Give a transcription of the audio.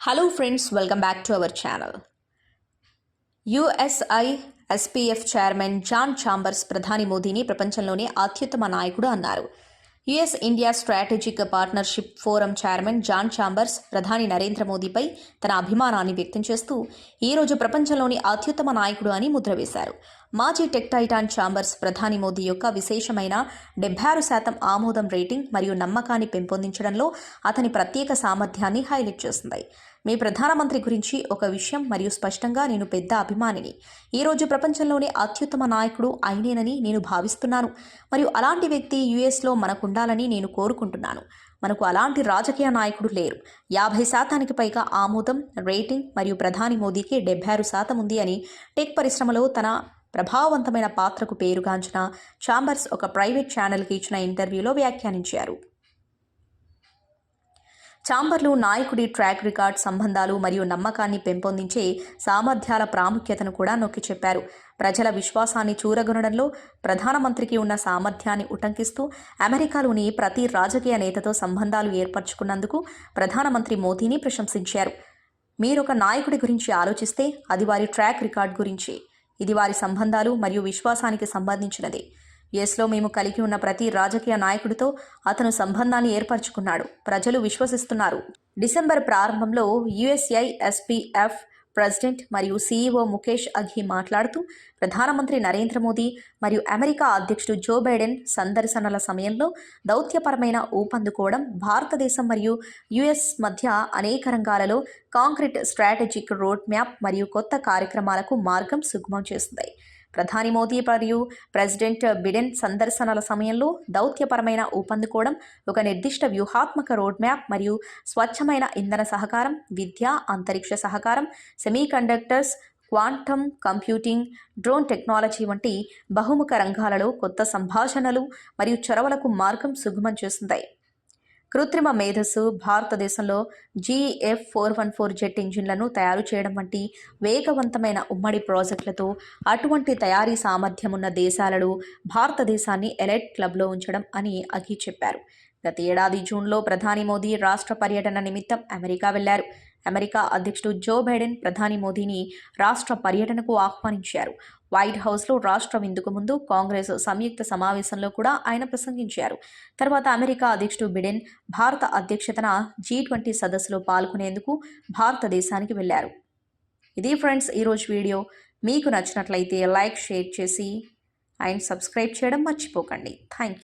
Hello friends welcome back to our channel USI SPF chairman John Chambers ప్రధాని మోదీని ప్రపంచంలోనే అత్యుత్తమ నాయకుడు అన్నారు. US India strategic partnership forum chairman John Chambers ప్రధాని నరేంద్ర మోదీపై తన అభిమానాన్ని వ్యక్తం చేస్తూ ఈ రోజు ప్రపంచంలోని అత్యుత్తమ నాయకుడు అని ముద్ర వేశారు. మాజీ టెక్ టైటాన్ చాంబర్స్ ప్రధాని మోదీ యొక్క విశేషమైన డెబ్బై ఆరు శాతం ఆమోదం రేటింగ్ మరియు నమ్మకాన్ని పెంపొందించడంలో అతని ప్రత్యేక సామర్థ్యాన్ని హైలైట్ చేస్తుంది మీ ప్రధానమంత్రి గురించి ఒక విషయం మరియు స్పష్టంగా నేను పెద్ద అభిమానిని. ఈ రోజు ప్రపంచంలోనే అత్యుత్తమ నాయకుడు అయినేనని నేను భావిస్తున్నాను. మరియు అలాంటి వ్యక్తి యుఎస్లో మనకుండాలని నేను కోరుకుంటున్నాను. మనకు అలాంటి రాజకీయ నాయకుడు లేరు. యాభై శాతానికి పైగా ఆమోదం రేటింగ్ మరియు ప్రధాని మోదీకి డెబ్బై ఆరు శాతం ఉంది అని టెక్ పరిశ్రమలో తన ప్రభావవంతమైన పాత్రకు పేరుగాంచిన చాంబర్స్ ఒక ప్రైవేట్ ఛానల్కి ఇచ్చిన ఇంటర్వ్యూలో వ్యాఖ్యానించారు. చాంబర్లు నాయకుడి ట్రాక్ రికార్డ్ సంబంధాలు మరియు నమ్మకాన్ని పెంపొందించే సామర్థ్యాల ప్రాముఖ్యతను కూడా నొక్కి చెప్పారు. ప్రజల విశ్వాసాన్ని చూరగొనడంలో ప్రధానమంత్రికి ఉన్న సామర్థ్యాన్ని ఉటంకిస్తూ అమెరికాలోని ప్రతి రాజకీయ నేతతో సంబంధాలు ఏర్పరచుకున్నందుకు ప్రధానమంత్రి మోదీని ప్రశంసించారు. మీరొక నాయకుడి గురించి ఆలోచిస్తే అది వారి ట్రాక్ రికార్డ్ గురించి. ఇది వారి సంబంధాలు మరియు విశ్వాసానికి సంబంధించినది. ఎస్లో మేము కలిగి ఉన్న ప్రతి రాజకీయ నాయకుడితో అతను సంబంధాన్ని ఏర్పరచుకున్నాడు. ప్రజలు విశ్వసిస్తున్నారు. డిసెంబర్ ప్రారంభంలో యుఎస్ఐ ఎస్పీఎఫ్ ప్రెసిడెంట్ మరియు సీఈఓ ముఖేష్ అఘి మాట్లాడుతూ ప్రధానమంత్రి నరేంద్ర మోదీ మరియు అమెరికా అధ్యక్షుడు జో బైడెన్ సందర్శనల సమయంలో దౌత్యపరమైన ఊపందుకోవడం భారతదేశం మరియు యుఎస్ మధ్య అనేక రంగాలలో కాంక్రీట్ స్ట్రాటజిక్ రోడ్ మ్యాప్ మరియు కొత్త కార్యక్రమాలకు మార్గం సుగమం చేస్తుంది ప్రధాని మోదీ మరియు ప్రెసిడెంట్ బిడెన్ సందర్శనల సమయంలో దౌత్యపరమైన ఊపందుకోవడం ఒక నిర్దిష్ట వ్యూహాత్మక రోడ్ మ్యాప్ మరియు స్వచ్ఛమైన ఇంధన సహకారం విద్య అంతరిక్ష సహకారం semiconductors quantum computing drone technology వంటి బహుముఖ రంగాలలో కొత్త సంభాషణలు మరియు చొరవలకు మార్గం సుగమం చేస్తుంది కృత్రిమ మేధస్సు భారతదేశంలో GF four one four jet ఇంజిన్లను తయారు చేయడం వంటి వేగవంతమైన ఉమ్మడి ప్రాజెక్టులతో అటువంటి తయారీ సామర్థ్యం ఉన్న దేశాలలో భారతదేశాన్ని ఎలైట్ క్లబ్లో ఉంచడం అని అఖి చెప్పారు. గత ఏడాది జూన్లో ప్రధాని మోదీ రాష్ట్ర పర్యటన నిమిత్తం అమెరికా వెళ్ళారు. అమెరికా అధ్యక్షుడు జో బైడెన్ ప్రధాని మోదీని రాష్ట్ర పర్యటనకు ఆహ్వానించారు. వైట్ హౌస్లో రాష్ట్ర విందుకు ముందు కాంగ్రెస్ సంయుక్త సమావేశంలో కూడా ఆయన ప్రసంగించారు. తర్వాత అమెరికా అధ్యక్షుడు బిడెన్ భారత అధ్యక్షతన జీ ట్వంటీ సదస్సులో పాల్గొనేందుకు భారతదేశానికి వెళ్ళారు. ఇది ఫ్రెండ్స్ ఈరోజు వీడియో. మీకు నచ్చినట్లయితే లైక్ షేర్ చేసి అండ్ సబ్స్క్రైబ్ చేయడం మర్చిపోకండి. Thank you